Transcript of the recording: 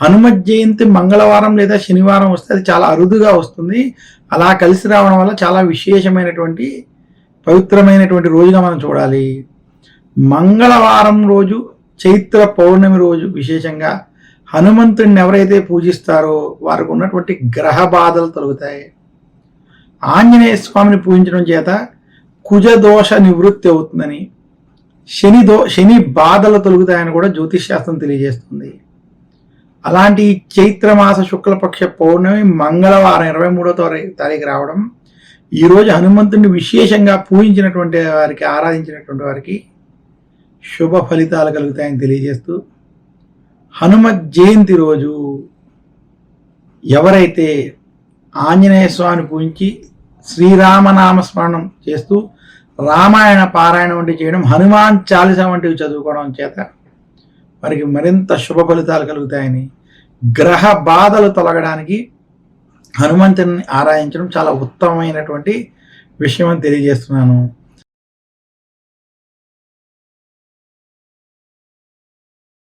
హనుమత్ జయంతి మంగళవారం లేదా శనివారం వస్తే అది చాలా అరుదుగా వస్తుంది. అలా కలిసి రావడం వల్ల చాలా విశేషమైనటువంటి పవిత్రమైనటువంటి రోజుగా మనం చూడాలి. మంగళవారం రోజు చైత్ర పౌర్ణమి రోజు విశేషంగా హనుమంతుడిని ఎవరైతే పూజిస్తారో వారికి ఉన్నటువంటి గ్రహ బాధలు తొలగుతాయి. ఆంజనేయ స్వామిని పూజించడం చేత కుజదోష నివృత్తి అవుతుందని శని దో శని బాధలు తొలుగుతాయని కూడా జ్యోతిష్ శాస్త్రం తెలియజేస్తుంది. అలాంటి చైత్రమాస శుక్లపక్ష పౌర్ణమి మంగళవారం ఇరవై మూడో తారీఖు రావడం ఈరోజు హనుమంతుడిని విశేషంగా పూజించినటువంటి వారికి ఆరాధించినటువంటి వారికి శుభ ఫలితాలు కలుగుతాయని తెలియజేస్తూ హనుమ జయంతి రోజు ఎవరైతే ఆంజనేయ స్వామిని పూజించి శ్రీరామనామ స్మరణం చేస్తూ రామాయణ పారాయణం వంటివి చేయడం హనుమాన్ చాలీస వంటివి చదువుకోవడం చేత వారికి మరింత శుభ ఫలితాలు కలుగుతాయని గ్రహ బాధలు తొలగడానికి హనుమంతుని ఆరాధించడం చాలా ఉత్తమమైనటువంటి విషయం అని తెలియజేస్తున్నాను.